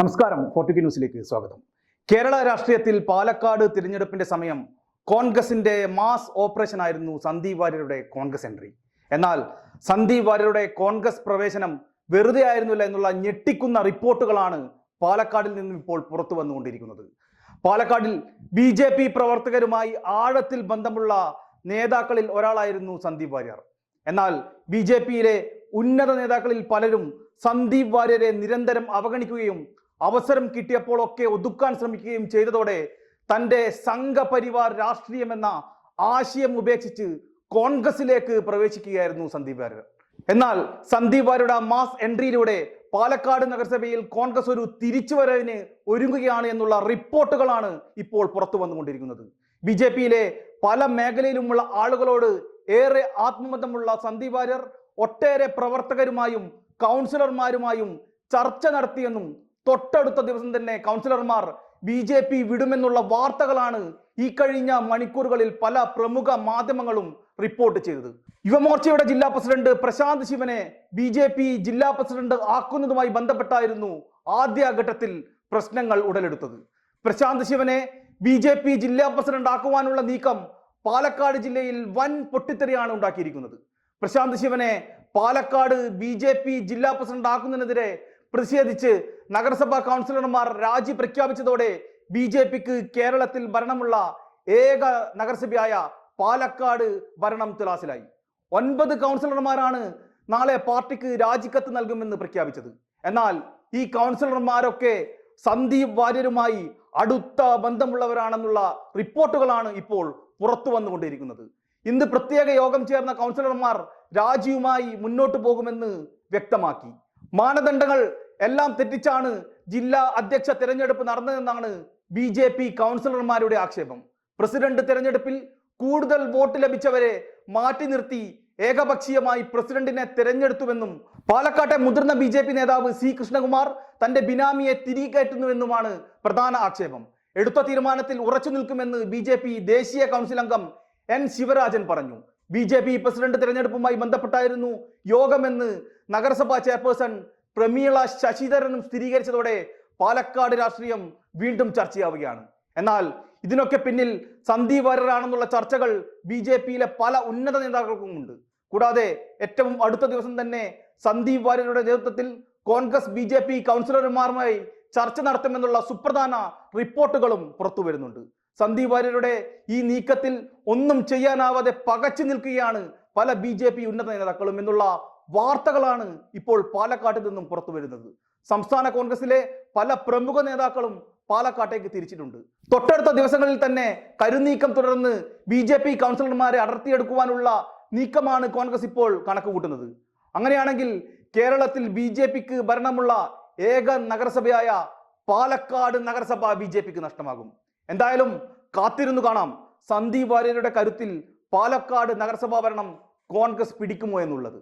നമസ്കാരം. ഫോർട്ടിക്ക് ന്യൂസിലേക്ക് സ്വാഗതം. കേരള രാഷ്ട്രീയത്തിൽ പാലക്കാട് തിരഞ്ഞെടുപ്പിന്റെ സമയം കോൺഗ്രസിന്റെ മാസ് ഓപ്പറേഷൻ ആയിരുന്നു സന്ദീപ് വാര്യരുടെ കോൺഗ്രസ് എൻട്രി. എന്നാൽ സന്ദീപ് വാര്യരുടെ കോൺഗ്രസ് പ്രവേശനം വെറുതെ ആയിരുന്നില്ല എന്നുള്ള ഞെട്ടിക്കുന്ന റിപ്പോർട്ടുകളാണ് പാലക്കാടിൽ നിന്നും ഇപ്പോൾ പുറത്തു വന്നുകൊണ്ടിരിക്കുന്നത്. പാലക്കാടിൽ ബി ജെ പി പ്രവർത്തകരുമായി ആഴത്തിൽ ബന്ധമുള്ള നേതാക്കളിൽ ഒരാളായിരുന്നു സന്ദീപ് വാര്യർ. എന്നാൽ ബി ജെ പിയിലെ ഉന്നത നേതാക്കളിൽ പലരും സന്ദീപ് വാര്യരെ നിരന്തരം അവഗണിക്കുകയും അവസരം കിട്ടിയപ്പോൾ ഒക്കെ ഒതുക്കാൻ ശ്രമിക്കുകയും ചെയ്തതോടെ തന്റെ സംഘപരിവാർ രാഷ്ട്രീയമെന്ന ആശയം ഉപേക്ഷിച്ച് കോൺഗ്രസിലേക്ക് പ്രവേശിക്കുകയായിരുന്നു സന്ദീപ് വാര്യർ. എന്നാൽ സന്ദീപ് വാര്യരുടെ മാസ് എൻട്രിയിലൂടെ പാലക്കാട് നഗരസഭയിൽ കോൺഗ്രസ് ഒരു തിരിച്ചുവരവിന് ഒരുങ്ങുകയാണ് എന്നുള്ള റിപ്പോർട്ടുകളാണ് ഇപ്പോൾ പുറത്തു വന്നുകൊണ്ടിരിക്കുന്നത്. ബി ജെ പിയിലെ പല മേഖലയിലുമുള്ള ആളുകളോട് ഏറെ ആത്മബന്ധമുള്ള സന്ദീപ് വാര്യർ ഒട്ടേറെ പ്രവർത്തകരുമായും കൗൺസിലർമാരുമായും ചർച്ച നടത്തിയെന്നും തൊട്ടടുത്ത ദിവസം തന്നെ കൗൺസിലർമാർ ബി ജെ പി വിടുമെന്നുള്ള വാർത്തകളാണ് ഈ കഴിഞ്ഞ മണിക്കൂറുകളിൽ പല പ്രമുഖ മാധ്യമങ്ങളും റിപ്പോർട്ട് ചെയ്തത്. യുവമോർച്ചയുടെ ജില്ലാ പ്രസിഡന്റ് പ്രശാന്ത് ശിവനെ ബി ജെ പി ജില്ലാ പ്രസിഡന്റ് ആക്കുന്നതുമായി ബന്ധപ്പെട്ടായിരുന്നു ആദ്യഘട്ടത്തിൽ പ്രശ്നങ്ങൾ ഉടലെടുത്തത്. പ്രശാന്ത് ശിവനെ ബി ജെ പി ജില്ലാ പ്രസിഡന്റ് ആക്കുവാനുള്ള നീക്കം പാലക്കാട് ജില്ലയിൽ വൻ പൊട്ടിത്തെറിയാണ് ഉണ്ടാക്കിയിരിക്കുന്നത്. പ്രശാന്ത് ശിവനെ പാലക്കാട് ബി ജെ പി ജില്ലാ പ്രസിഡന്റ് ആക്കുന്നതിനെതിരെ പ്രതിഷേധിച്ച് നഗരസഭാ കൗൺസിലർമാർ രാജി പ്രഖ്യാപിച്ചതോടെ ബി ജെ പിക്ക് കേരളത്തിൽ ഭരണമുള്ള ഏക നഗരസഭയായ പാലക്കാട് ഭരണം തുലാസിലായി. ഒൻപത് കൗൺസിലർമാരാണ് നാളെ പാർട്ടിക്ക് രാജിക്കത്ത് നൽകുമെന്ന് പ്രഖ്യാപിച്ചത്. എന്നാൽ ഈ കൗൺസിലർമാരൊക്കെ സന്ദീപ് വാര്യരുമായി അടുത്ത ബന്ധമുള്ളവരാണെന്നുള്ള റിപ്പോർട്ടുകളാണ് ഇപ്പോൾ പുറത്തു വന്നുകൊണ്ടിരിക്കുന്നത്. ഇന്ന് പ്രത്യേക യോഗം ചേർന്ന കൗൺസിലർമാർ രാജിയുമായി മുന്നോട്ടു പോകുമെന്ന് വ്യക്തമാക്കി. മാനദണ്ഡങ്ങൾ എല്ലാം തെറ്റിച്ചാണ് ജില്ലാ അധ്യക്ഷ തെരഞ്ഞെടുപ്പ് നടന്നതെന്നാണ് ബി ജെ പി കൗൺസിലർമാരുടെ ആക്ഷേപം. പ്രസിഡന്റ് തെരഞ്ഞെടുപ്പിൽ കൂടുതൽ വോട്ട് ലഭിച്ചവരെ മാറ്റി നിർത്തി ഏകപക്ഷീയമായി പ്രസിഡന്റിനെ തെരഞ്ഞെടുത്തുവെന്നും പാലക്കാട്ടെ മുതിർന്ന ബി ജെ പി നേതാവ് സി കൃഷ്ണകുമാർ തന്റെ ബിനാമിയെ തിരികെ കയറ്റുന്നുവെന്നുമാണ് പ്രധാന ആക്ഷേപം. എടുത്ത തീരുമാനത്തിൽ ഉറച്ചു നിൽക്കുമെന്ന് ബി ജെ പി ദേശീയ കൗൺസിൽ അംഗം എൻ ശിവരാജൻ പറഞ്ഞു. ബി ജെ പി പ്രസിഡന്റ് തെരഞ്ഞെടുപ്പുമായി ബന്ധപ്പെട്ടായിരുന്നു യോഗമെന്ന് നഗരസഭാ ചെയർപേഴ്സൺ പ്രമീള ശശിധരനും സ്ഥിരീകരിച്ചതോടെ പാലക്കാട് രാഷ്ട്രീയം വീണ്ടും ചർച്ചയാവുകയാണ്. എന്നാൽ ഇതിനൊക്കെ പിന്നിൽ സന്ദീപ് വരരാണെന്നുള്ള ചർച്ചകൾ ബി ജെ പിയിലെ പല ഉന്നത നേതാക്കൾക്കും ഉണ്ട്. കൂടാതെ ഏറ്റവും അടുത്ത ദിവസം തന്നെ സന്ദീപ് വാര്യരുടെ നേതൃത്വത്തിൽ കോൺഗ്രസ് ബി ജെ പി കൗൺസിലർമാരുമായി ചർച്ച നടത്തുമെന്നുള്ള സുപ്രധാന റിപ്പോർട്ടുകളും പുറത്തു വരുന്നുണ്ട് സന്ദീപ് വാര്യരുടെ ഈ നീക്കത്തിൽ ഒന്നും ചെയ്യാനാവാതെ പകച്ചു നിൽക്കുകയാണ് പല ബി ജെ പി ഉന്നത നേതാക്കളും എന്നുള്ള വാർത്തകളാണ് ഇപ്പോൾ പാലക്കാട്ടിൽ നിന്നും പുറത്തു വരുന്നത്. സംസ്ഥാന കോൺഗ്രസിലെ പല പ്രമുഖ നേതാക്കളും പാലക്കാട്ടേക്ക് തിരിച്ചിട്ടുണ്ട്. തൊട്ടടുത്ത ദിവസങ്ങളിൽ തന്നെ കരുനീക്കം തുടർന്ന് ബി ജെ പി കൗൺസിലർമാരെ അടർത്തിയെടുക്കുവാനുള്ള നീക്കമാണ് കോൺഗ്രസ് ഇപ്പോൾ കണക്ക് കൂട്ടുന്നത് അങ്ങനെയാണെങ്കിൽ കേരളത്തിൽ ബി ജെ പിക്ക് ഭരണമുള്ള ഏക നഗരസഭയായ പാലക്കാട് നഗരസഭ ബി ജെ പിക്ക് നഷ്ടമാകും. എന്തായാലും കാത്തിരുന്നു കാണാം. സന്ദീപ് വാര്യരുടെ കരുത്തിൽ പാലക്കാട് നഗരസഭാ ഭരണം കോൺഗ്രസ് പിടിക്കുമോ എന്നുള്ളത്.